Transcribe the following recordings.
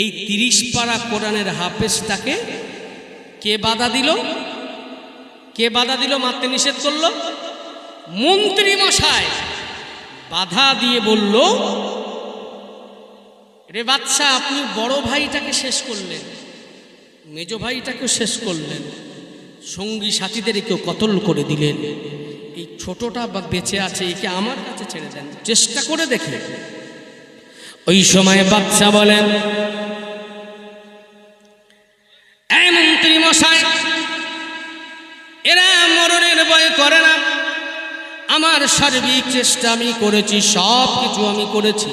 এই তিরিশ পারা কোরআনের হাফেজটাকে কে বাধা দিল? কে বাধা দিল? মারতে নিষেধ করল? মন্ত্রী মশাই বাধা দিয়ে বলল, রে বাচ্চা আপনি বড় ভাইটাকে শেষ করলেন, মেজ ভাইটাকেও শেষ করলেন, সঙ্গী সাথীদের কেউ কতল করে দিলেন। এই ছোটটা বা বেঁচে আছে, একে আমার কাছে ছেড়ে দেন, চেষ্টা করে দেখে। ওই সময় বাচ্চা বলেন করে না। আমার সার্বিক চেষ্টা আমি করেছি, সব কিছু আমি করেছি।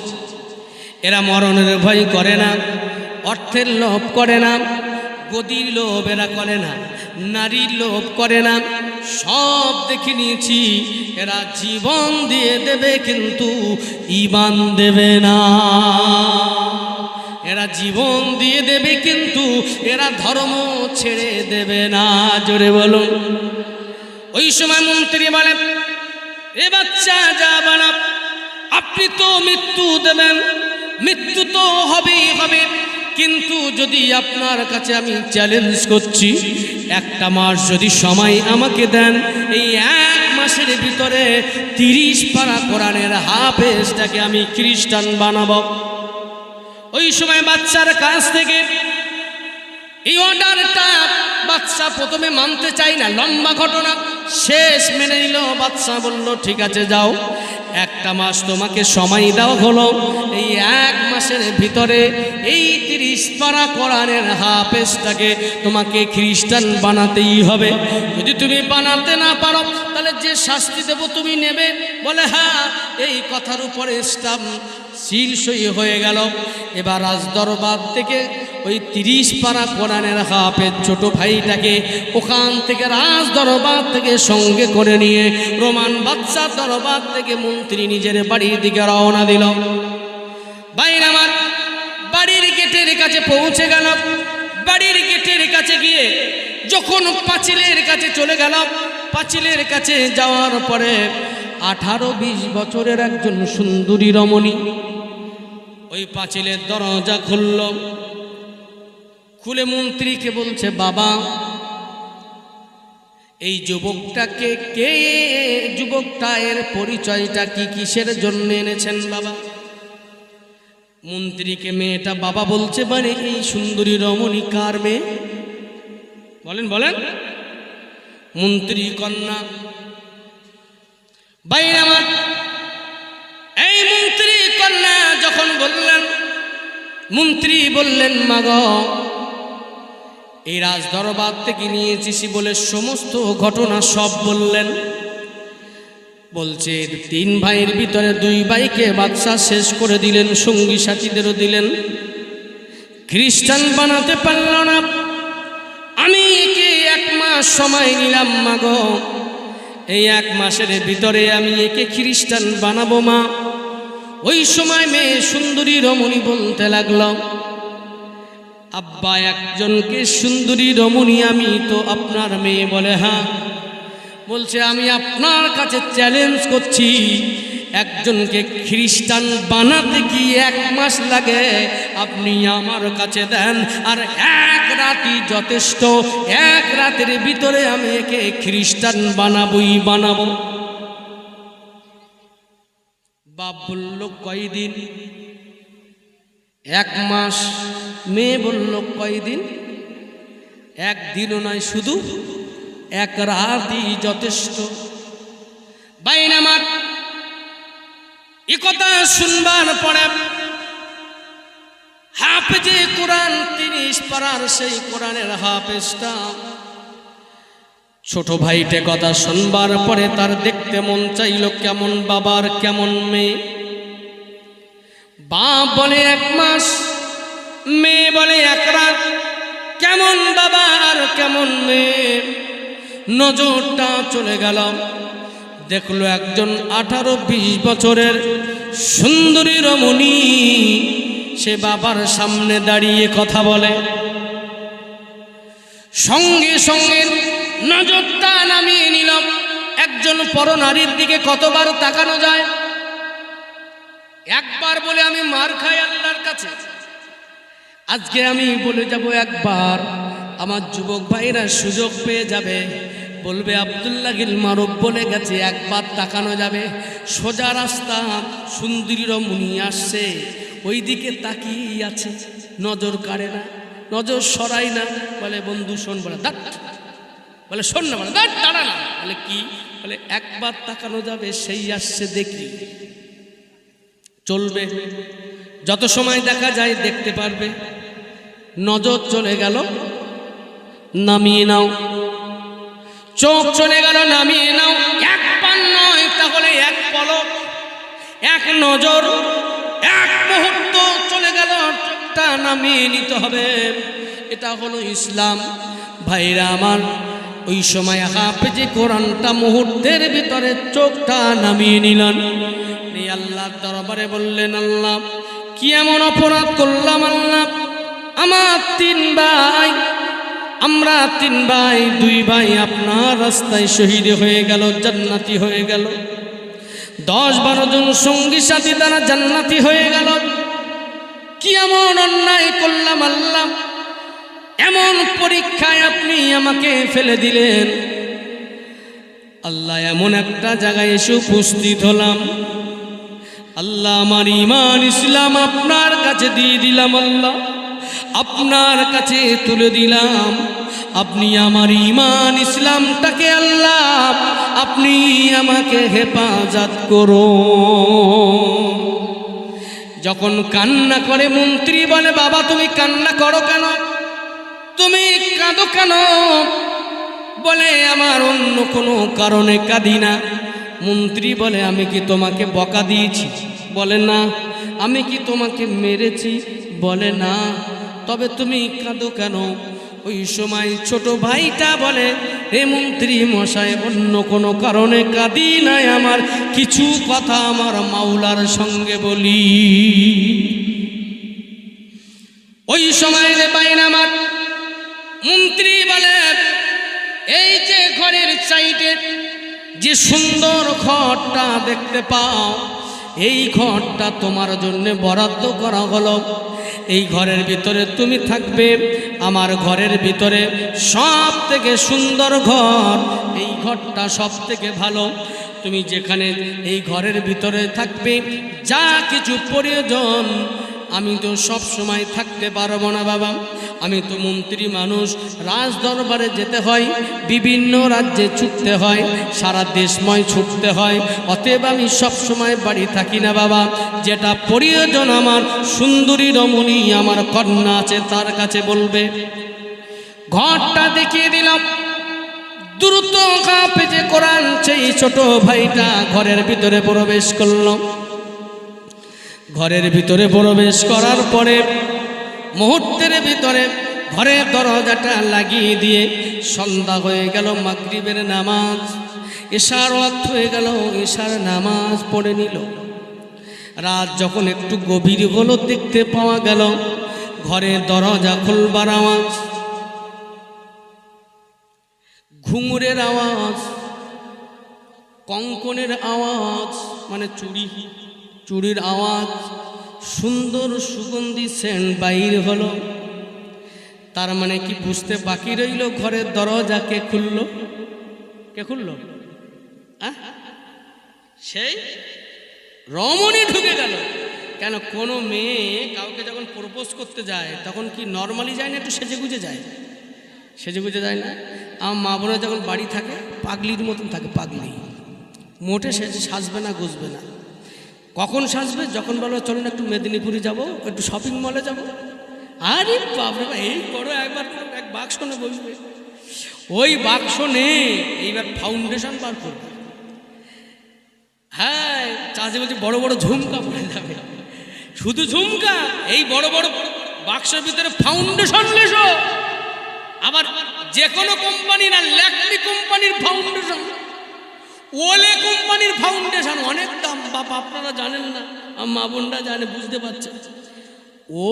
এরা মরণের ভয় করে না, অর্থের লোভ করে না, গদির লোভ এরা করে না, নারীর লোভ করে না। সব দেখে নিয়েছি, এরা জীবন দিয়ে দেবে কিন্তু ইমান দেবে না। এরা জীবন দিয়ে দেবে কিন্তু এরা ধর্ম ছেড়ে দেবে না। জোরে বলুন। ওই সময় মন্ত্রী বলেন, এ বাচ্চা যা বানা আপনি তো মৃত্যু দেবেন, মৃত্যু তো হবেই হবে। কিন্তু যদি আপনার কাছে আমি চ্যালেঞ্জ করছি, একটা মাস যদি সময় আমাকে দেন, এই এক মাসের ভিতরে তিরিশ পারা কোরআনের হাফেজটাকে আমি খ্রিস্টান বানাবো। ওই সময় বাচ্চার কাছ থেকে এই অর্ডারটা বাচ্চা প্রথমে মানতে চাই না, লম্বা ঘটনা। শেষ মেনে নিল বাচ্চা বলল, ঠিক আছে, যাও। একটা মাস তোমাকে সময় দেওয়া হলো। এই এক মাসের ভিতরে এই তিরিশ পারা কোরআনের হাফেজটাকে তোমাকে খ্রিস্টান বানাতেই হবে। যদি তুমি বানাতে না পারো, তাহলে যে শাস্তি দেবো তুমি নেবে। বলে হ্যাঁ এই কথার উপরে স্টাম্প সিল সই হয়ে গেল। এবার রাজদরবার থেকে ওই তিরিশ পারা কোরআনের হাফের ছোট ভাইটাকে ওখান থেকে রাজ দরবার থেকে সঙ্গে করে নিয়ে রোমান বাচ্চা দরবার থেকে মন্ত্রী নিজের বাড়ির দিকে রওনা দিল। বাইরে আমার, বাড়ির গেটের কাছে পৌঁছে গেল। বাড়ির গেটের কাছে গিয়ে যখন পাঁচিলের কাছে চলে গেল, পাঁচিলের কাছে যাওয়ার পরে আঠারো বিশ বছরের একজন সুন্দরী রমণী ওই পাঁচিলের দরজা খুলল। খুলে মন্ত্রীকে বলছে, বাবা, এই যুবকটাকে কে? যুবকটা এর পরিচয়টা কি কিসের জন্য এনেছেন, বাবা? মন্ত্রীকে মেয়েটা বাবা বলছে মানে এই সুন্দরী রমণী কার মেয়ে? বলেন বলেন। মন্ত্রী কন্যা, বাইরে আমার। এই মন্ত্রী কন্যা যখন বললেন, মন্ত্রী বললেন, মাগ এই রাজ দরবার থেকে নিয়েছিস বলে সমস্ত ঘটনা সব বললেন। বলছে, তিন ভাইয়ের ভিতরে দুই ভাইকে বাদশাহ শেষ করে দিলেন, সঙ্গী সাথীদেরও দিলেন। খ্রিস্টান বানাতে পারল না। আমি একে এক মাস সময় নিলাম, মাগ। এই এক মাসের ভিতরে আমি একে খ্রিস্টান বানাবো, মা। ওই সময় মেয়ে সুন্দরী রমণী বলতে লাগল আব্বা একজনকে সুন্দরী রমণী আমি তো আপনার মেয়ে বলে হ্যাঁ। বলছে, আমি আপনার কাছে চ্যালেঞ্জ করছি। একজনকে খ্রিস্টান বানাতে কি এক মাস লাগে? আপনি আমার কাছে দেন। আর এক রাতি যথেষ্ট। এক রাতের ভিতরে আমি একে খ্রিস্টান বানাবই বানাবো। বাপ বলল, কয়দিন? এক মাস মেয়ে বলল, কয়দিন? একদিনও নয় শুধু, এক রাতই যথেষ্ট। বাইন আমার এ শুনবার পরে হাফেজে কোরআন তিরিশ পারার সেই কোরআনের হাফেজটা ছোট ভাইটে কথা শুনবার পরে তার দেখতে মন চাইল, কেমন বাবার, কেমন মেয়ে? বাপ বলে এক মাস, মেয়ে বলে এক রাত। কেমন বাবা আর কেমন মেয়ে? নজরটা চলে গেল। দেখল একজন আঠারো বিশ বছরের সুন্দরী রমণী। সে বাবার সামনে দাঁড়িয়ে কথা বলে। সঙ্গে সঙ্গে নজরটা নামিয়ে নিল। একজন পরনারীর দিকে কতবার তাকানো যায়? একবার বলে আমি মার খাই আল্লাহর কাছে। আজকে আমি বলে যাব একবার, আমার যুবক ভাইরা সুযোগ পেয়ে যাবে। বলবে, আবদুল্লাহ গিল মারুফ বলে গেছে, একবার তাকানো যাবে। সোজা রাস্তা সুন্দরীর মুনি আসছে। ওই দিকে তাকিয়ে আছে, নজর কাড়ে না, নজর সরাই না। বলে, বন্ধু, শোন, বলে, দাঁড়। বলে, শোন না, বলে দাঁড়া না। বলে, কি? বলে, একবার তাকানো যাবে, সেই আসছে দেখি। চলবে। যত সময় দেখা যায় দেখতে পারবে। নজর চলে গেল, নামিয়ে নাও। চোখ চলে গেল, নামিয়ে নাও। একবার নয়, তাহলে এক পলক, এক নজর, এক মুহূর্ত চলে গেল, চোখটা নামিয়ে নিতে হবে। এটা হলো ইসলাম। ভাইরা আমার, ওই সময় হাফেজে কোরআনটা মুহূর্তের ভিতরে চোখটা নামিয়ে নিলেন। আল্লাহর দরবারে বললেন, আল্লাহ, কি এমন অপরাধ করলাম, আল্লাহ? আমার তিন ভাই, আমরা তিন ভাই, দুই ভাই আপনার রাস্তায় শহীদ হয়ে গেল, জান্নাতি হয়ে গেল। দশ বারো জন সঙ্গী সাথী তারা জান্নাতি হয়ে গেল। কি এমন অন্যায় করলাম, আল্লাহ? এমন পরীক্ষায় আপনি আমাকে ফেলে দিলেন। আল্লাহ, এমন একটা জায়গায় এসে উপস্থিত হলাম। আল্লাহ, আমার ইমান ইসলাম আপনার কাছে দিয়ে দিলাম আল্লাহ। আপনার কাছে তুলে দিলাম। আপনি আমার ইমান ইসলামটাকে আল্লাহ, আপনি আমাকে হেফাজত করো যখন কান্না করে, মন্ত্রী বলে, বাবা, তুমি কান্না করো কেন? তুমি কাঁদো কেন? বলে, আমার অন্য কোনো কারণে কাঁদি না। মন্ত্রী বলে, আমি কি তোমাকে বকা দিয়েছি? বলে, না। আমি কি তোমাকে মেরেছি? বলে, না। তবে তুমি কাঁদো কেন? ওই সময় ছোট ভাইটা বলে, হে মন্ত্রী মশাই, অন্য কোনো কারণে কাঁদি নাই আমার, কিছু কথা আমার মাওলার সঙ্গে বলি। ওই সময় রে বাইন আমার মন্ত্রী বলে, এই যে ঘরের সাইডে যে সুন্দর ঘরটা দেখতে পাও, এই ঘরটা তোমার জন্য বরাদ্দ করা হলো। এই ঘরের ভিতরে তুমি থাকবে, আমার ঘরের ভিতরে সব থেকে সুন্দর ঘর। এই ঘরটা সব থেকে ভালো। তুমি যেখানে এই ঘরের ভিতরে থাকবে, যা কিছু প্রয়োজন আমি তো সব সময় থাকতে পারব না, বাবা। আমি তো মন্ত্রী মানুষ। রাজ দরবারে যেতে হয়, বিভিন্ন রাজ্যে ছুটতে হয়, সারা দেশময় ছুটতে হয়। অতএব আমি সব সময় বাড়ি থাকি না, বাবা। যেটা প্রয়োজন আমার, সুন্দরী রমণী আমার কন্যা আছে, তার কাছে বলবে। ঘরটা দেখিয়ে দিলাম। দ্রুত কাঁপে যে কোরআন সেই ছোট ভাইটা ঘরের ভিতরে প্রবেশ করল। ঘরের ভিতরে প্রবেশ করার পরে মুহূর্তের ভিতরে ঘরের দরজাটা লাগিয়ে দিয়ে সন্ধ্যা হয়ে গেল, মাগরিবের নামাজ। এশার অর্থ হয়ে গেল, এশার নামাজ পড়ে নিল। রাত যখন একটু গভীর হলো, দেখতে পাওয়া গেল, ঘরের দরজা খুলবার আওয়াজ, ঘুঙুরের আওয়াজ, কঙ্কনের আওয়াজ মানে চুড়ি চুড়ির আওয়াজ, সুন্দর সুগন্ধি সেন্ট বাইর হলো। তার মানে কি বুঝতে বাকি রইল ঘরের দরজা কে খুলল? কে খুলল? সেই রমণী ঢুকে গেল। কেন কোনো মেয়ে কাউকে যখন প্রপোজ করতে যায়, তখন কি নর্মালি যায় না একটু সেজে গুজে যায়? সেজে গুজে যায় না? আমার মা বোনেরা যখন বাড়ি থাকে, পাগলির মতন থাকে পাগলি। মোটে সেজে সাজবে না, গুজবে না। কখন সাজবে? যখন বলব চলুন একটু মেদিনীপুরে যাব একটু শপিং মলে যাব। আরে বাপরে বাপ, এই করো একবার এক বাক্স নে বসবে। ওই বাক্স নে এইবার ফাউন্ডেশন বার করবে। হ্যাঁ চাষি বলছে বড় বড় ঝুমকা পড়ে যাবে। শুধু ঝুমকা এই বড় বড় বাক্সের ভিতরে ফাউন্ডেশন লেসো আবার যে কোনো কোম্পানির না ল্যাকমি কোম্পানির ফাউন্ডেশন ওলে কোম্পানির ফাউন্ডেশন অনেক দাম। বাপ, আপনারা জানেন না মা বোনরা জানে, বুঝতে পারছে।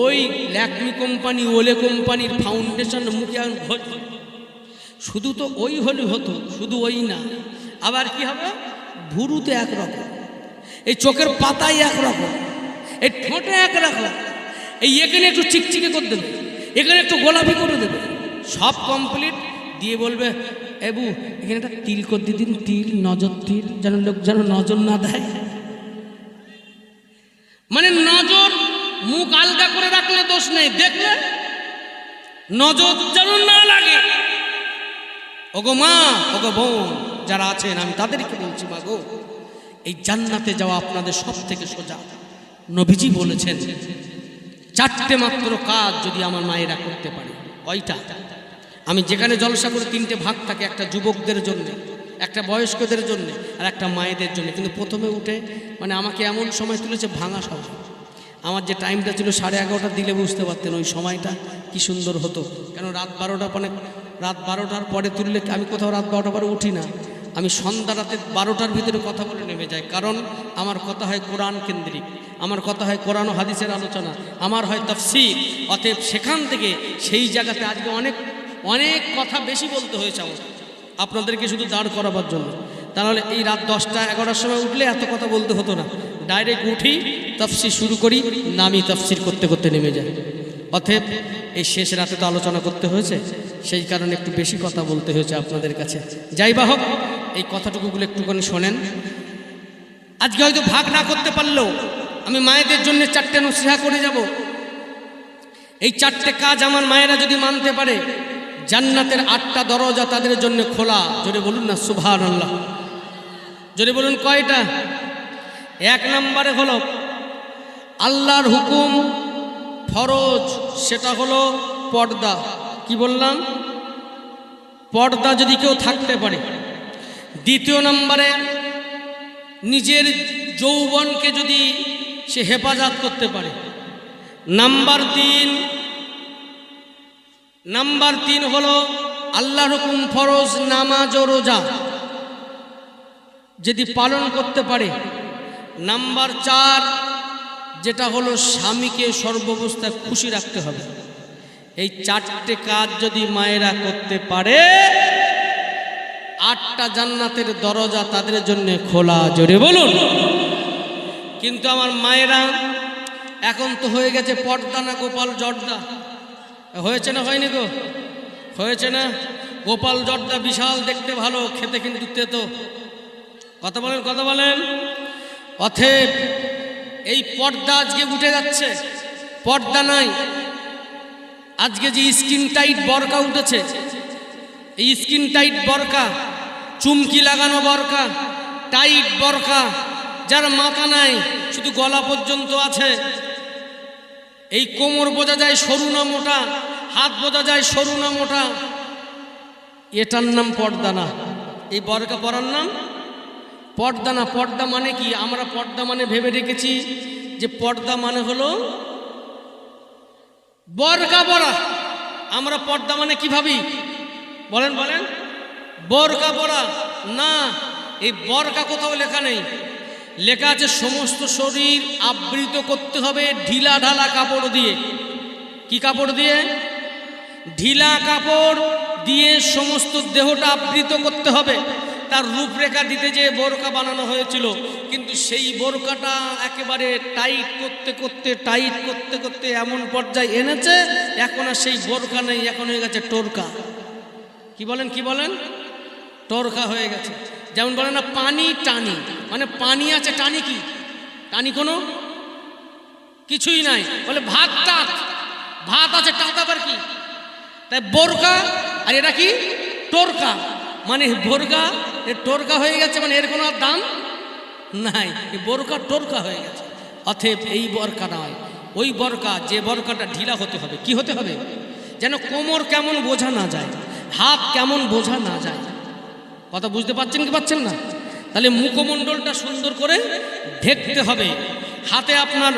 ওই ল্যাকমি কোম্পানি, ওলে কোম্পানির ফাউন্ডেশন মুখে এখন শুধু তো ওই হলে হতো, শুধু ওই না। আবার কি হবে? ভুরুতে একরকম, এই চোখের পাতায় একরকম, এই ঠোঁটে একরকম, এই এখানে একটু চিকচিকে করে দেবে, এখানে একটু গোলাপি করে দেবে। সব কমপ্লিট দিয়ে বলবে এবু, এখানে একটা তিল করে দিয়ে দিন, তিল, নজর তিল, যেন লোক যেন নজর না দেয়। মানে নজর মুখ আলগা করে রাখলে দোষ নেই, দেখলে নজর যেন না লাগে। ওগো মা, ওগো বোন, যারা আছেন, আমি তাদেরকে বলছি, মা গো, এই জান্নাতে যাওয়া আপনাদের সব থেকে সোজা। নবীজি বলেছেন, চারটে মাত্র কাজ যদি আমার মায়েরা করতে পারে, কয়টা? আমি যেখানে জলসা করে তিনটে ভাগ থাকে, একটা যুবকদের জন্য, একটা বয়স্কদের জন্য আর একটা মায়েদের জন্য। কিন্তু প্রথমে উঠে মানে আমাকে এমন সময় তুলেছে ভাঙা সব আমার যে টাইমটা ছিল সাড়ে এগারোটা দিলে বুঝতে পারতেন ওই সময়টা কি সুন্দর হতো। কেন রাত বারোটা মানে রাত বারোটার পরে তুললে আমি কোথাও রাত বারোটা পরে উঠি না। আমি সন্ধ্যা রাতে বারোটার ভিতরে কথা বলে নেমে যাই। কারণ আমার কথা হয় কোরআন কেন্দ্রিক, আমার কথা হয় কোরআন ও হাদিসের আলোচনা, আমার হয় তফসির। অতএব সেখান থেকে সেই জায়গাতে আজকে অনেক অনেক কথা বেশি বলতে হয়েছে আমার আপনাদেরকে শুধু দাঁড় করাবার জন্য। তাহলে এই রাত দশটা, এগারোটার সময় উঠলে এত কথা বলতে হতো না। ডাইরেক্ট উঠি, তফসির শুরু করি, নামি তফসির করতে করতে নেমে যাই। অতএব এই শেষ রাতে তো আলোচনা করতে হয়েছে। সেই কারণে একটু বেশি কথা বলতে হয়েছে আপনাদের কাছে। যাই বা হোক, এই কথাটুকুগুলো একটুখানি শোনেন। আজকে হয়তো ভাগ না করতে পারলেও আমি মায়েদের জন্য চারটে নসিহা করে যাব। এই চারটে কাজ আমার মায়েরা যদি মানতে পারে জান্নাতের আটটা দরজা তাদের জন্য খোলা। জোরে বলুন না সুভান আল্লাহ জোরে বলুন, কয়টা? এক নম্বরে হলো, আল্লাহর হুকুম ফরজ, সেটা হলো পর্দা। কি বললাম? পর্দা যদি কেউ থাকতে পারে। দ্বিতীয় নম্বরে, নিজের যৌবনকে যদি সে হেফাজত করতে পারে। নাম্বার তিন নাম্বার তিন হল আল্লাহর হুকুম ফরজ, নামাজ ও রোজা। যদি পালন করতে পারে। নাম্বার চার, যেটা হলো স্বামীকে সর্বাবস্থায় খুশি রাখতে হবে। এই চারটে কাজ যদি মায়েরা করতে পারে, আটটা জান্নাতের দরজা তাদের জন্য খোলা, জোরে বলুন। কিন্তু আমার মায়েরা, এখন তো হয়ে গেছে পর্দা না গোপাল জর্দা। হয়েছে না হয়নি গো? হয়েছে না? গোপাল জর্দা বিশাল দেখতে ভালো, খেতে কিন্তু তেতো। কথা বলেন কথা বলেন। অথেব এই পর্দা আজকে উঠে যাচ্ছে। পর্দা নাই। আজকে যে স্কিন টাইট বরকা উঠেছে, এই স্কিন টাইট বরকা, চুমকি লাগানো বরকা, টাইট বরকা, যার মাথা নাই, শুধু গলা পর্যন্ত আছে। এই কোমর বোঝা যায় সরু না মোটা, হাত বোঝা যায় সরু না মোটা। এটার নাম পর্দা না এই বরকা পরার নাম? পর্দা না পর্দা মানে কি? আমরা পর্দা মানে ভেবে রেখেছি যে পর্দা মানে হলো বরকা পরা আমরা পর্দা মানে কি ভাবি? বলেন বলেন। বরকা পরা না, এই বরকা কোথাও লেখা নেই। লেখা আছে, সমস্ত শরীর আবৃত করতে হবে ঢিলা ঢালা কাপড় দিয়ে। কি কাপড় দিয়ে? ঢিলা কাপড় দিয়ে সমস্ত দেহটা আবৃত করতে হবে। তার রূপরেখা দিতে যে বোরকা বানানো হয়েছিল, কিন্তু সেই বোরকাটা একেবারে টাইট করতে করতে, টাইট করতে করতে এমন পর্যায়ে এনেছে, এখন আর সেই বোরকা নেই, এখন হয়ে গেছে টোরকা। কি বলেন কি বলেন? টোরকা হয়ে গেছে। যেমন বলে না, পানি টানি। মানে পানি আছে, টানি কি? টানি কোনো? কিছুই নাই। বলে ভাত টাক ভাত আছে টাত আবার কি? তাই বোরকা আর এটা কি? টোরকা। মানে বোরকা, এ টোরকা হয়ে গেছে মানে এর কোনো আর দাম নাই। বোরকা, টোরকা হয়ে গেছে। অথব এই বরকা নয়। ওই বরকা, যে বরকাটা ঢিলা হতে হবে। কি হতে হবে? যেন কোমর কেমন বোঝা না যায়, হাত কেমন বোঝা না যায়। কথা বুঝতে পারছেন কি পাচ্ছেন না? তাহলে মুখমণ্ডলটা সুন্দর করে ঢেকতে হবে। হাতে আপনার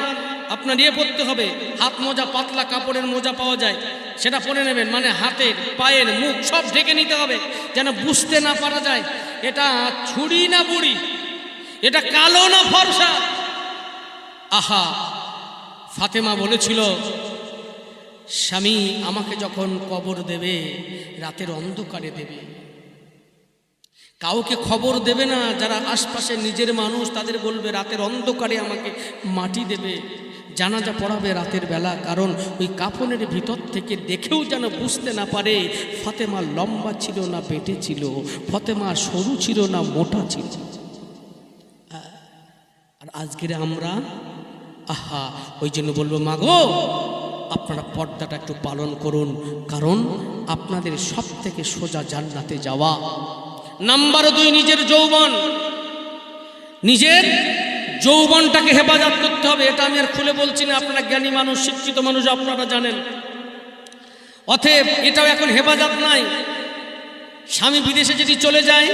আপনার ইয়ে পরতে হবে। হাত মোজা, পাতলা কাপড়ের মোজা পাওয়া যায়, সেটা পরে নেবেন। মানে হাতের, পায়ের মুখ সব ঢেকে নিতে হবে, যেন বুঝতে না পারা যায়। এটা ছুরি না বুড়ি? এটা কালো না ফর্সা? আহা! ফাতেমা বলেছিল, স্বামী, আমাকে যখন কবর দেবে, রাতের অন্ধকারে দেবে। কাউকে খবর দেবে না, যারা আশপাশে নিজের মানুষ তাদের বলবে, রাতের অন্ধকারে আমাকে মাটি দেবে, জানাজা পড়াবে রাতের বেলা। কারণ ওই কাফনের ভিতর থেকে দেখেও যেন বুঝতে না পারে, ফতেমা লম্বা ছিল না, বেটে ছিল। ফতেমা সরু ছিল না, মোটা ছিল। আর আজকের আমরা, আহা, ওই জন্য বলব, মাগো, আপনারা পর্দাটা একটু পালন করুন। কারণ আপনাদের সব থেকে সোজা জান্নাতে যাওয়া নাম্বার দুই, নিজের যৌবন। নিজের যৌবনটাকে হেফাজত করতে হবে, এটা আমি আর খুলে বলছি না, আপনারা জ্ঞানী মানুষ, শিক্ষিত মানুষ, আপনারা জানেন। অতএব এটাও এখন হেফাজত নাই। স্বামী বিদেশে যদি চলে যায়,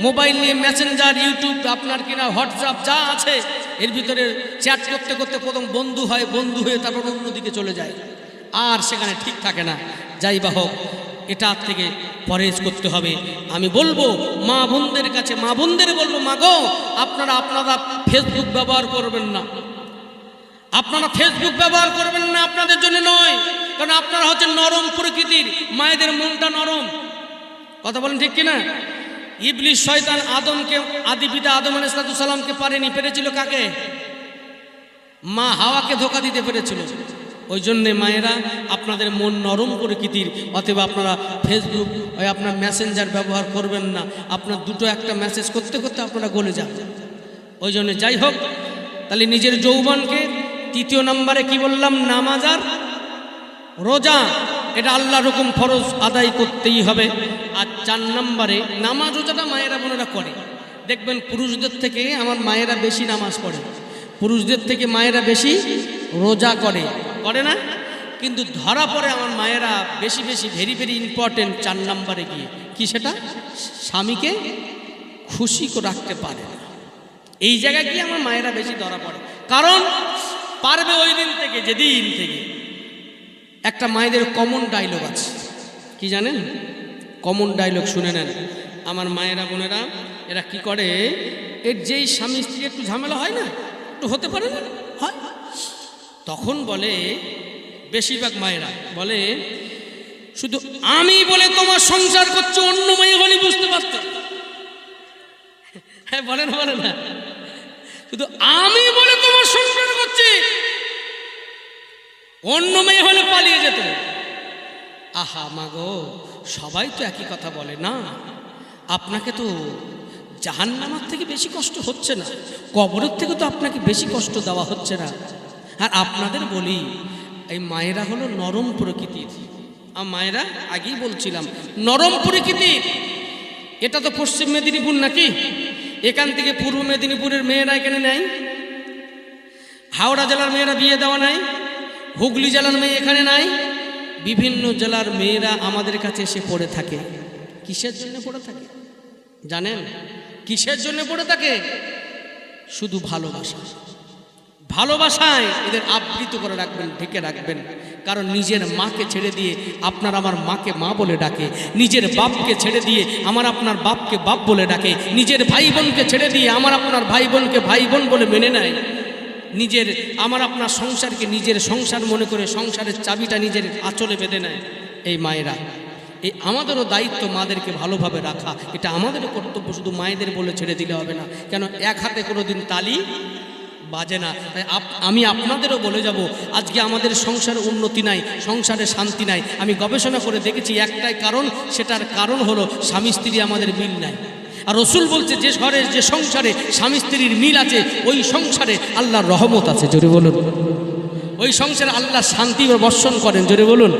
মোবাইল নিয়ে মেসেঞ্জার ইউটিউব আপনার কিনা হোয়াটসঅ্যাপ যা আছে, এর ভিতরে চ্যাট করতে করতে প্রথম বন্ধু হয়, বন্ধু হয়ে তারপর অন্যদিকে চলে যায়। আর সেখানে ঠিক থাকে না। যাই বা হোক এটার থেকে পরেজ করতে হবে। আমি বলব, মা বোনদের কাছে, মা বোনদের বলব, মা গো, আপনারা আপনারা ফেসবুক ব্যবহার করবেন না। আপনারা ফেসবুক ব্যবহার করবেন না আপনাদের জন্য নয়, কারণ আপনারা হচ্ছে নরম প্রকৃতির, মায়েদের মনটা নরম। কথা বলেন ঠিক কিনা? ইবলিশ শয়তান আদমকে, আদি পিতা আদম আলাইসালামকে পারেনি, পেরেছিল কাকে? মা হাওয়াকে ধোকা দিতে পেরেছিল। ওই জন্যে মায়েরা আপনাদের মন নরম প্রকৃতির অথবা আপনারা ফেসবুক ওই আপনার মেসেঞ্জার ব্যবহার করবেন না। আপনার দুটো একটা মেসেজ করতে করতে আপনারা গলে যান। ওই জন্য যাই হোক, তাহলে নিজের যৌবনকে তৃতীয় নম্বরে কি বললাম? নামাজ আর রোজা। এটা আল্লাহ রকম ফরজ আদায় করতেই হবে। আর চার নম্বরে নামাজ রোজাটা মায়েরা বোনেরা করে। দেখবেন পুরুষদের থেকে আমার মায়েরা বেশি নামাজ পড়ে। পুরুষদের থেকে মায়েরা বেশি রোজা করে। করে না। কিন্তু ধরা পড়ে আমার মায়েরা বেশি বেশি ভেরি ভেরি ইম্পর্টেন্ট চার নম্বরে গিয়ে। কি সেটা? স্বামীকে খুশি রাখতে পারে না। এই জায়গায় গিয়ে আমার মায়েরা বেশি ধরা পড়ে। কারণ পারবে ওই দিন থেকে, যেদিন থেকে। একটা মায়েদের কমন ডায়লগ আছে। কি জানেন? কমন ডায়লগ শুনে নেন। আমার মায়েরা, বোনেরা, এরা কি করে? এর যেই স্বামী স্ত্রী একটু ঝামেলা হয় না? একটু হতে পারে না? হয়। তখন বলে, বেশিরভাগ মায়েরা বলে, শুধু আমি বলে তোমার সংসার করছ, অন্য মেয়ে হলে বুঝতে পারত হ্যাঁ বলে না বলে না। শুধু আমি বলে তোমার সংসার করছি, অন্য মেয়ে হলে পালিয়ে যেত। আহা মাগো সবাই তো একই কথা বলে না। আপনাকে তো জাহান্নামার থেকে বেশি কষ্ট হচ্ছে না, কবরের থেকে তো আপনাকে বেশি কষ্ট দেওয়া হচ্ছে না। আর আপনাদের বলি, এই মায়েরা হলো নরম প্রকৃতির। আর মায়েরা আগেই বলছিলাম, নরম প্রকৃতির। এটা তো পশ্চিম মেদিনীপুর নাকি? এখান থেকে পূর্ব মেদিনীপুরের মেয়েরা এখানে নেয়। হাওড়া জেলার মেয়েরা বিয়ে দেওয়া নাই হুগলি জেলার মেয়ে এখানে নাই বিভিন্ন জেলার মেয়েরা আমাদের কাছে এসে পড়ে থাকে। কিসের জন্য পড়ে থাকে? জানেন? কিসের জন্য পড়ে থাকে? শুধু ভালোবাসা। ভালোবাসায় এদের আবৃত করে রাখবেন, ঢেকে রাখবেন। কারণ নিজের মাকে ছেড়ে দিয়ে আপনার আমার মাকে মা বলে ডাকে, নিজের বাপকে ছেড়ে দিয়ে আমার আপনার বাপকে বাপ বলে ডাকে, নিজের ভাই বোনকে ছেড়ে দিয়ে আমার আপনার ভাই বোনকে ভাই বোন বলে মেনে নেয়। নিজের, আমার আপনার সংসারকে নিজের সংসার মনে করে সংসারের চাবিটা নিজের আঁচলে বেঁধে নেয়। এই মায়েরা, এই আমাদেরও দায়িত্ব মাদেরকে ভালোভাবে রাখা। এটা আমাদেরও কর্তব্য, শুধু মায়েদের বলে ছেড়ে দিলে হবে না। কেন এক হাতে কোনো দিন তালি বাজে না। তাই আমি আপনাদেরও বলে যাব, আজকে আমাদের সংসারে উন্নতি নাই, সংসারে শান্তি নাই। আমি গবেষণা করে দেখেছি, একটাই কারণ, সেটার কারণ হলো স্বামী স্ত্রী আমাদের মিল নাই। আর রসুল বলছে, যে ঘরে, যে সংসারে স্বামী স্ত্রীর মিল আছে, ওই সংসারে আল্লাহর রহমত আছে। জোরে বলুন। ওই সংসারে আল্লাহ শান্তি বর্ষণ করেন। জোরে বলুন।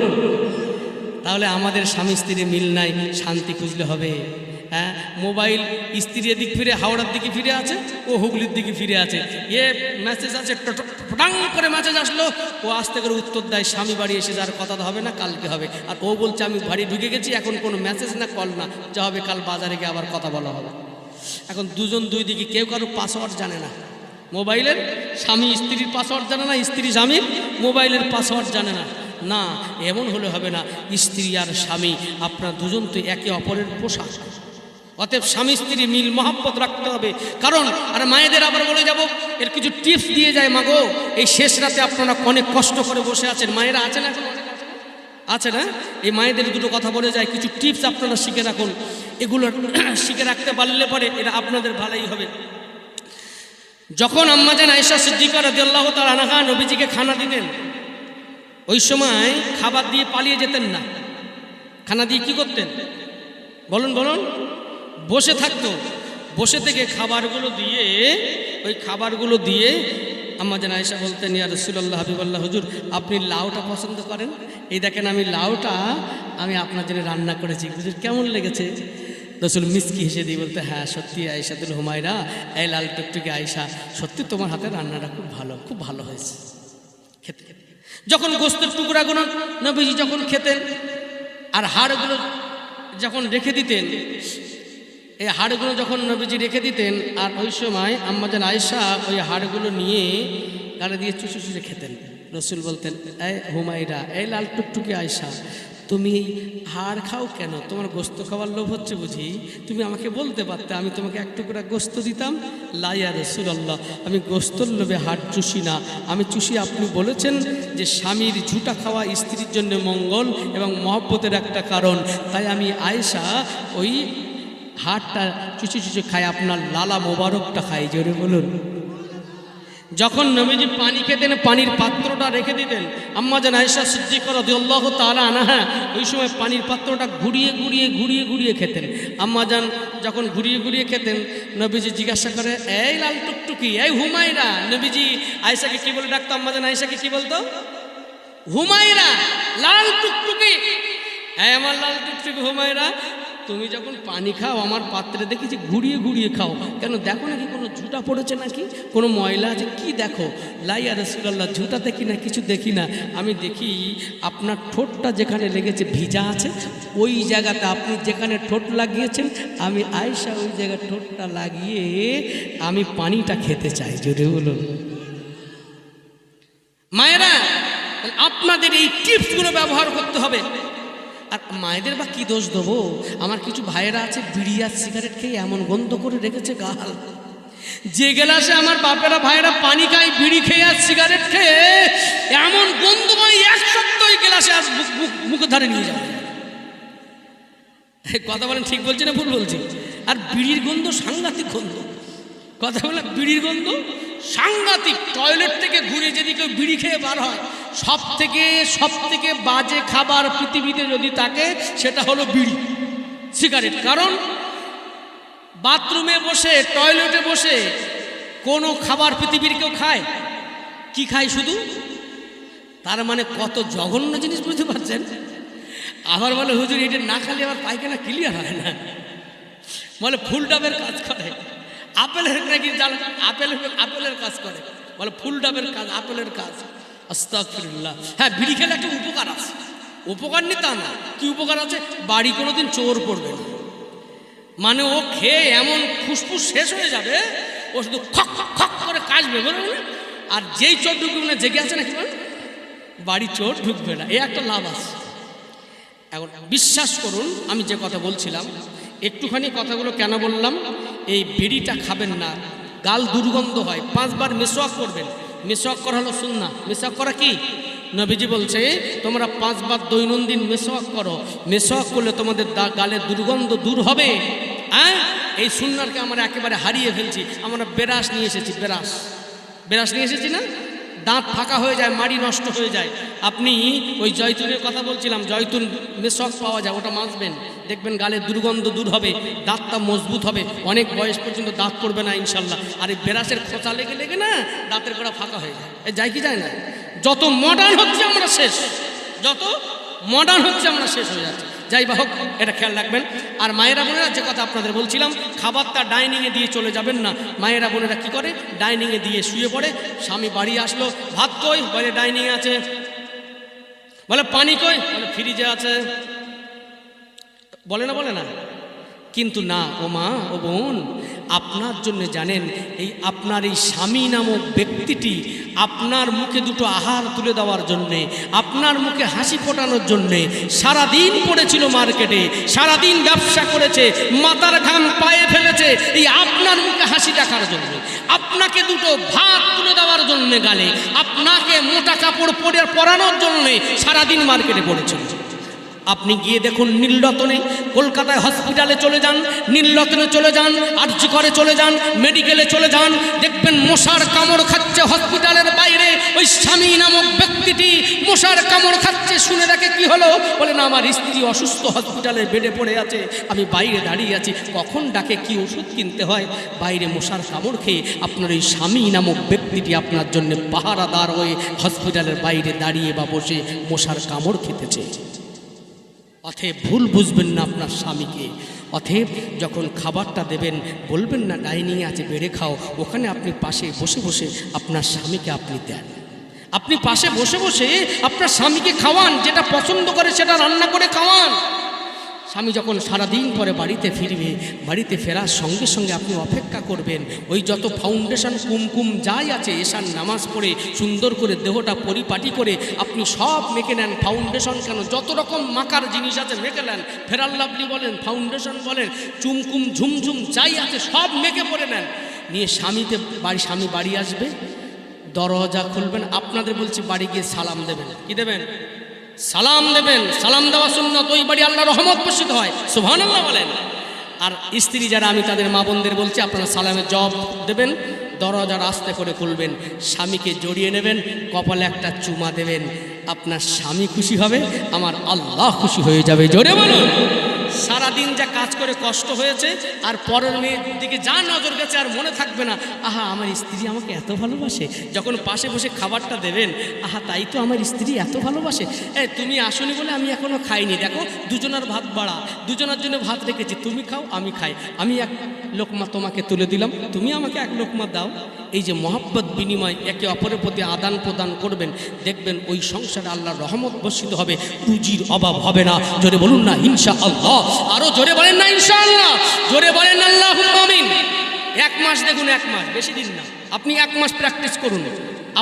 তাহলে আমাদের স্বামী স্ত্রীর মিল নাই, শান্তি খুঁজলে হবে। হ্যাঁ মোবাইল স্ত্রীর দিক ফিরে, হাওড়ার দিকে ফিরে আছে, ও হুগলির দিকে ফিরে আছে। এ মেসেজ আছে ফটাং করে মেসেজ আসলো, ও আস্তে করে উত্তর দেয়, স্বামী বাড়ি এসে যার কথা হবে না, কালকে হবে। আর ও বলছে, আমি বাড়ি ঢুকে গেছি, এখন কোনো মেসেজ না কল না। যা হবে কাল বাজারে গিয়ে আবার কথা বলা হবে। এখন দুজন দুই দিকে, কেউ কারও পাসওয়ার্ড জানে না। মোবাইলের স্বামী স্ত্রীর পাসওয়ার্ড জানে না, স্ত্রী স্বামীর মোবাইলের পাসওয়ার্ড জানে না। না, এমন হলে হবে না, স্ত্রী আর স্বামী, আপনার দুজন তো একে অপরের পোশাক অতএব স্বামী স্ত্রী মিল মহাব্বত রাখতে হবে। কারণ, আর মায়েদের আবার বলে যাব, এর কিছু টিপস দিয়ে যায় মাগো এই শেষ রাতে আপনারা অনেক কষ্ট করে বসে আছেন। মায়েরা আছেন এখন আছে না? এই মায়েদের দুটো কথা বলে যায়। কিছু টিপস আপনারা শিখে রাখুন। এগুলো শিখে রাখতে পারলে পরে এটা আপনাদের ভালোই হবে। যখন আম্মাজান আয়েশা সিদ্দিকা রাদিয়াল্লাহু তার আনহা নবীজিকে খানা দিতেন, ওই সময় খাবার দিয়ে পালিয়ে যেতেন না। খানা দিয়ে কি করতেন? বলুন বলুন। বসে থাকতো। বসে থেকে খাবারগুলো দিয়ে, ওই খাবারগুলো দিয়ে আম্মা যেন আয়েশা বলতেন, ইয়া রসুল্লাহ হাবিবাল্লাহ, হুজুর, আপনি লাউটা পছন্দ করেন? এই দেখেন আমি লাউটা, আমি আপনার জন্য রান্না করেছি। হুজুর, কেমন লেগেছে? রসুল মিসকি হেসে দিয়ে বলতে হ্যাঁ সত্যি আয়েশাতুল হুমায়রা, এই লাল টুকটুকি আয়েশা, সত্যি তোমার হাতে রান্নাটা খুব ভালো খুব ভালো হয়েছে। খেতে। যখন গোস্তের টুকরাগুলো নবীজি যখন খেতেন, আর হাড়গুলো যখন রেখে দিতেন এই হাড়গুলো যখন নবীজি রেখে দিতেন, আর ওই সময় আম্মাজান আয়েশা ওই হাড়গুলো নিয়ে গালে দিয়ে চুষে চুষে খেতেন। রসুল বলতেন, এই হুমাইরা এই লাল টুকটুকি আয়েশা, তুমি হাড় খাও কেন? তোমার গোস্ত খাওয়ার লোভ হচ্ছে বুঝি? তুমি আমাকে বলতে পারতে, আমি তোমাকে এক টুকরা গোস্ত দিতাম? লাইয়া রসুল আল্লাহ আমি গোস্তর লোভে হাড় চুষি না। আমি চুষি, আপনি বলেছেন যে স্বামীর ঝুটা খাওয়া স্ত্রীর জন্য মঙ্গল এবং মহব্বতের একটা কারণ। তাই আমি আয়েশা ওই হাড়টা চুচি চুচি খায়, আপনার লালা মোবারকটা খাই জোরে বলুন। যখন নবীজি পানি খেতেন, পানির পাত্রটা রেখে দিতেন, আম্মা যেন আয়সা করো দিল্লাহ তারা আনা হ্যাঁ ওই সময় পানির পাত্রটা ঘুরিয়ে ঘুরিয়ে ঘুরিয়ে ঘুরিয়ে খেতেন। আম্মা যান যখন ঘুরিয়ে ঘুরিয়ে খেতেন, নবীজি জিজ্ঞাসা করে, এই লাল টুকটুকি, এই হুমায়রা? নবীজি আয়সাকে কি বলে ডাকতো? আম্মা যান আয়সাকে কি বলতো? হুমায়রা, লাল টুকটুকি। হ্যাঁ আমার লাল টুকটুকি হুমায়রা। তুমি যখন পানি খাও, আমার পাত্রে দেখি যে ঘুরিয়ে ঘুরিয়ে খাও। কেন দেখো নাকি কোনো ঝুটা পড়েছে নাকি? কোনো ময়লা আছে? কি দেখো? লাইয়া রসুল্লাহ ঝুটা দেখি না, কিছু দেখি না। আমি দেখি আপনার ঠোঁটটা যেখানে লেগেছে ভিজা আছে, ওই জায়গাতে আপনি যেখানে ঠোঁট লাগিয়েছেন, আমি আয়সা ওই জায়গায় ঠোঁটটা লাগিয়ে আমি পানিটা খেতে চাই যদি বলুন মায়েরা, আপনাদের এই টিপসগুলো ব্যবহার করতে হবে। আর মায়েদের বা কি দোষ দেবো? আমার কিছু ভাইয়েরা আছে বিড়ি আর সিগারেট খেয়ে এমন গন্ধ করে রেখেছে গাল। যে গেলাসে আমার বাপেরা ভাইয়েরা পানি খায়, বিড়ি খেয়ে আর সিগারেট খেয়ে, এমন গন্ধ করে এক সপ্তাহ গেলাসে আজ মুখ- ধারে নিয়ে যাবে। কথা বলেন, ঠিক বলছি না ভুল বলছি? আর বিড়ির গন্ধ সাংঘাতিক গন্ধ। কথা বলে বিড়ির গন্ধ? সাংঘাতিক টয়লেট থেকে ঘুরে যদি কেউ বিড়ি খেয়ে বার হয় সব থেকে সব থেকে বাজে খাবার পৃথিবীতে যদি থাকে, সেটা হলো বিড়ি। সিগারেট। কারণ বাথরুমে বসে টয়লেটে বসে কোনো খাবার পৃথিবীর কেউ খায়? কি খায় শুধু? তার মানে কত জঘন্য জিনিস বুঝতে পারছেন? আবার বলে, হুজুর, এটা না খালি আমার পায়খানা ক্লিয়ার হয় না? বলে ফুল ডাবের কাজ করে। আপেলের নাকি জান- আপেল আপেলের কাজ করে। বলে, ফুল ডাবের কাজ, আপেলের কাজ। আস্তাগফিরুল্লাহ। হ্যাঁ বিড়ি খেলে একটা উপকার আছে। উপকার নেই তা না। কি উপকার আছে? বাড়ি কোনোদিন চোর পড়বে না। মানে ও খেয়ে এমন ফুসফুস শেষ হয়ে যাবে, ও শুধু খক খক খক করে কাজবে বলুন আর যেই চোর ঢুকবে মানে জেগে আছে নাকি বল? বাড়ি চোর ঢুকবে না। এ একটা লাভ আছে। এখন বিশ্বাস করুন, আমি যে কথা বলছিলাম, একটুখানি কথাগুলো কেন বললাম? এই বিড়িটা খাবেন না। গাল দুর্গন্ধ হয়। পাঁচবার মিসওয়াক করবেন। মিসওয়াক করা হলো সুন্না মিসওয়াক করা কি? নবীজি বলছে, তোমরা পাঁচবার দৈনন্দিন মেসোয়াক করো। মেসোয়াক করলে তোমাদের গালে দুর্গন্ধ দূর হবে। হ্যাঁ এই সুন্নারকে আমরা একেবারে হারিয়ে ফেলছি। আমরা বেরাস নিয়ে এসেছি, বেরাস। বেরাস নিয়ে এসেছি না? দাঁত ফাঁকা হয়ে যায়, মাড়ি নষ্ট হয়ে যায়। আপনি ওই জয়তুনের কথা বলছিলাম জয়তুন মেশক পাওয়া যায়, ওটা মাছবেন দেখবেন গালে দুর্গন্ধ দূর হবে, দাঁতটা মজবুত হবে। অনেক বয়স পর্যন্ত দাঁত পড়বে না, ইনশাল্লাহ। আর এই বেরাসের খোঁচা লেগে লেগে না, দাঁতের গোড়া ফাঁকা হয়ে যায়। এ যায় কি যায় না? যত মডার্ন হচ্ছে, আমরা শেষ। যত মডার্ন হচ্ছে, আমরা শেষ হয়ে যাচ্ছি। যাই বা হোক, এটা খেয়াল রাখবেন। আর মায়েরা বোনেরা যে কথা আপনাদের বলছিলাম, খাবারটা ডাইনিংয়ে দিয়ে চলে যাবেন না। মায়েরা বোনেরা কি করে? ডাইনিংয়ে দিয়ে শুয়ে পড়ে, স্বামী বাড়ি আসলো, ভাত কই? বলে, ডাইনিংয়ে আছে। বলে, পানি কই? বলে, ফ্রিজে আছে। বলে না বলে না। কিন্তু না, ও মা, ও বোন আপনার জন্য জানেন, এই আপনার এই স্বামী নামক ব্যক্তিটি আপনার মুখে দুটো আহার তুলে দেওয়ার জন্যে, আপনার মুখে হাসি ফোটানোর জন্যে সারাদিন পড়েছিল মার্কেটে, সারাদিন ব্যবসা করেছে, মাথার ঘাম পায়ে ফেলেছে, এই আপনার মুখে হাসি দেখার জন্য, আপনাকে দুটো ভাত তুলে দেওয়ার জন্যে গালে, আপনাকে মোটা কাপড় পরে পরানোর জন্যে সারাদিন মার্কেটে পড়েছিল। আপনি গিয়ে দেখুন নীলরতনে, কলকাতায় হসপিটালে চলে যান, নীলরতনে চলে যান আর্জি করে চলে যান মেডিকেলে চলে যান, দেখবেন মশার কামড় খাচ্ছে হসপিটালের বাইরে। ওই স্বামী নামক ব্যক্তিটি মশার কামড় খাচ্ছে, শুনে দেখে কি হলো? বলে, না, আমার স্ত্রী অসুস্থ হসপিটালের বেডে পড়ে আছে, আমি বাইরে দাঁড়িয়ে আছি। কখন ডাকে, কি ওষুধ কিনতে হয়? বাইরে মশার কামড় খেয়ে আপনার ওই স্বামী নামক ব্যক্তিটি আপনার জন্য পাহারাদার হয়ে হসপিটালের বাইরে দাঁড়িয়ে বা বসে মশার কামড় খেতে খেতেছে। অথেব ভুল বুঝবেন না আপনার স্বামীকে। অথেব যখন খাবারটা দেবেন, বলবেন না ডাইনিংয়ে আছে বেড়ে খাও। ওখানে আপনি পাশে বসে বসে আপনার স্বামীকে আপনি দেন। আপনি পাশে বসে বসে আপনার স্বামীকে খাওয়ান, যেটা পছন্দ করে সেটা রান্না করে খাওয়ান। স্বামী যখন সারাদিন পরে বাড়িতে ফিরবে, বাড়িতে ফেরার সঙ্গে সঙ্গে আপনি অপেক্ষা করবেন। ওই যত ফাউন্ডেশন কুমকুম যাই আছে, এশার নামাজ পড়ে, সুন্দর করে দেহটা পরিপাটি করে, আপনি সব মেখে নেন। ফাউন্ডেশন কেন? যত রকম মাকার জিনিস আছে, মেখে নেন। ফেরাল লাভলি বলেন ফাউন্ডেশন বলেন, চুমকুম, ঝুমঝুম যাই আছে, সব মেখে পড়ে নেন। নিয়ে স্বামীতে বাড়ি, স্বামী বাড়ি আসবে, দরজা খুলবেন, আপনাদের বলছি বাড়ি গিয়ে সালাম দেবেন। কি দেবেন? সালাম দেবেন, সালাম দেওয়া সুন্নত, ওই বাড়ি আল্লাহ রহমত প্রসিদ্ধ হয়। সুভান আল্লাহ বলেন। আর স্ত্রী যারা, আমি তাদের মা বোনদের বলছি, আপনারা সালামের জব দেবেন দরজা আস্তে করে খুলবেন, স্বামীকে জড়িয়ে নেবেন, কপালে একটা চুমা দেবেন, আপনার স্বামী খুশি হবে, আমার আল্লাহ খুশি হয়ে যাবে, জোরে বলুন। সারাদিন যা কাজ করে কষ্ট হয়েছে, আর পরের মেয়ের দিকে যা নজর গেছে আর মনে থাকবে না, আহা, আমার স্ত্রী আমাকে এত ভালোবাসে, যখন পাশে বসে খাবারটা দেবেন, আহা, তাই তো আমার স্ত্রী এত ভালোবাসে। এ, তুমি আসনি বলে আমি এখনও খাইনি, দেখো, দুজনের ভাত বাড়া, দুজনের জন্য ভাত রেখেছি, তুমি খাও, আমি খাই। আমি এক লোকমা তোমাকে তুলে দিলাম, তুমি আমাকে এক লোকমা দাও। এই যে মহাব্বত বিনিময় একে অপরের প্রতি আদান প্রদান করবেন, দেখবেন ওই সংসারে আল্লাহর রহমত বর্ষিত হবে, পুঁজির অভাব হবে না। জোরে বলুন না ইনশা আল্লাহ আরও জোরে বলেন না ইনশা আল্লাহ জোরে বলেন আল্লাহ এক মাস দেখুন, এক মাস, বেশি দিন না। আপনি এক মাস প্র্যাকটিস করুন।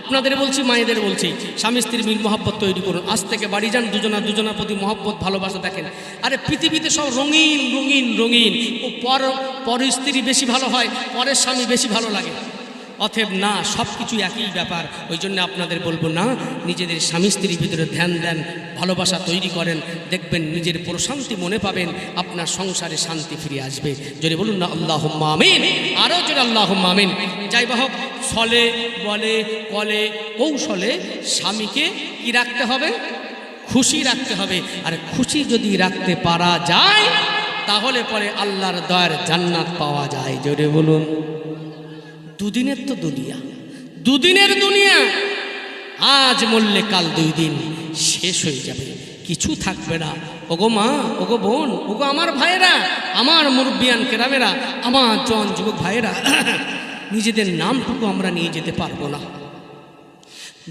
আপনাদের বলছি, মায়েদের বলছি, স্বামী স্ত্রীর মিল মহব্বত তৈরি করুন। আজ থেকে বাড়ি যান, দুজনা দুজনার প্রতি মহব্বত, ভালোবাসা দেখেন। আরে পৃথিবীতে সব রঙিন রঙিন রঙিন। ও পর পর স্ত্রী বেশি ভালো হয়, পরের স্বামী বেশি ভালো লাগে। অথেব না সব কিছু একই ব্যাপার। ওই জন্য আপনাদের বলব না, নিজেদের স্বামী স্ত্রীর ভিতরে ধ্যান দেন, ভালোবাসা তৈরি করেন, দেখবেন নিজের প্রশান্তি মনে পাবেন, আপনার সংসারে শান্তি ফিরে আসবে। যদি বলুন না আল্লাহ মামিন আরও যদি আল্লাহ মামিন যাই বাহক ছলে, বলে, কলে, কৌশলে স্বামীকে কি রাখতে হবে? খুশি রাখতে হবে। আর খুশি যদি রাখতে পারা যায়, তাহলে পরে আল্লাহর দয়ার জান্নাত পাওয়া যায়। জোরে বলুন। দুদিনের তো দুনিয়া। দুদিনের দুনিয়া। আজ মরলে কাল দুই দিন। শেষ হয়ে যাবে। কিছু থাকবে না। ওগো মা, ওগো বোন, ওগো আমার ভাইয়েরা, আমার মুরব্বিয়ান কেরামেরা, আমার জন যুবক ভাইয়েরা, নিজেদের নামটুকু আমরা নিয়ে যেতে পারব না।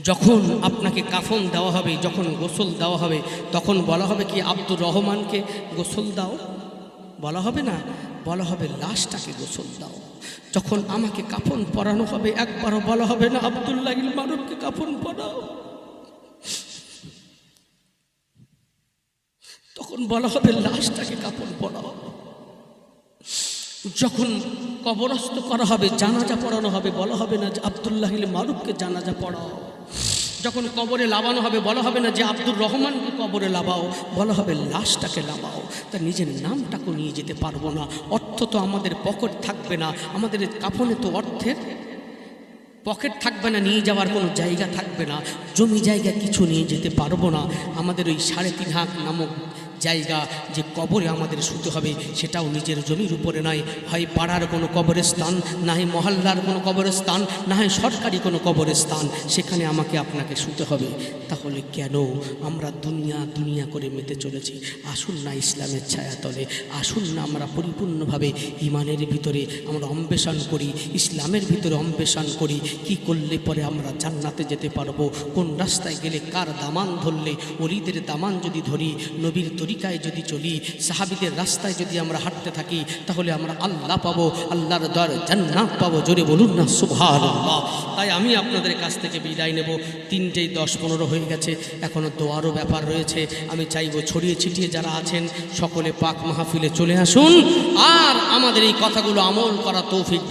যখন আপনাকে কাফন দেওয়া হবে, যখন গোসল দেওয়া হবে, তখন বলা হবে কি, আব্দুর রহমানকে গোসল দাও। বলা হবে না, বলা হবে লাশটাকে গোসল দাও। যখন আমাকে কাফন পরানো হবে, একবারও বলা হবে না, আবদুল্লাহ মারুফকে কাফন পরাও। তখন বলা হবে, লাশটাকে কাপড় পরাও। যখন কবরস্থ করা হবে, জানাজা পড়ানো হবে, বলা হবে না যে আবদুল্লাহ মারুফকে জানাজা পড়াও। যখন কবরে লাবানো হবে, বলা হবে না যে আব্দুর রহমানকে কবরে লাবাও, বলা হবে লাশটাকে লাবাও। তা নিজের নামটাকে নিয়ে যেতে পারব না। অর্থ তো আমাদের পকেট থাকবে না। আমাদের কাফনে তো অর্থের পকেট থাকবে না, নিয়ে যাওয়ার কোনো জায়গা থাকবে না। জমি জায়গা কিছু নিয়ে যেতে পারব না। আমাদের ওই সাড়ে তিন হাঁক নামক জায়গা যে কবরে আমাদের শুতে হবে, সেটাও নিজের জমির উপরে নয়। হয় পাড়ার কোনো কবরস্থান, না হয় মহল্লার কোনো কবরস্থান, না হয় সরকারি কোনো কবরস্থান, সেখানে আমাকে আপনাকে শুতে হবে। তাহলে কেন আমরা দুনিয়া দুনিয়া করে মেতে চলেছি? আসুন না ইসলামের ছায়াতলে, আসুন না আমরা পরিপূর্ণভাবে ইমানের ভিতরে আমরা অন্বেষণ করি, ইসলামের ভিতরে অন্বেষণ করি। কি করলে পরে আমরা জান্নাতে যেতে পারব? কোন রাস্তায় গেলে কার দামান ধরলে? অলিদের দামান যদি ধরি, নবীর তরিকায় যদি চলি, সাহাবিদের রাস্তায় যদি আমরা হাঁটতে থাকি, তাহলে আমরা আল্লাহ পাবো, আল্লাহর দর জান্নাত পাবো, জোরে বলুন না, সুবহানাল্লাহ। তাই আমি আপনাদের কাছ থেকে বিদায় নেব। তিনটেই দশ পনেরো হয়ে গেছে এখনও দোয়ারও ব্যাপার রয়েছে। আমি চাইব ছড়িয়ে ছিটিয়ে যারা আছেন, সকলে পাক মাহফিলে চলে আসুন, আর আমাদের এই কথাগুলো আমল করা তৌফিক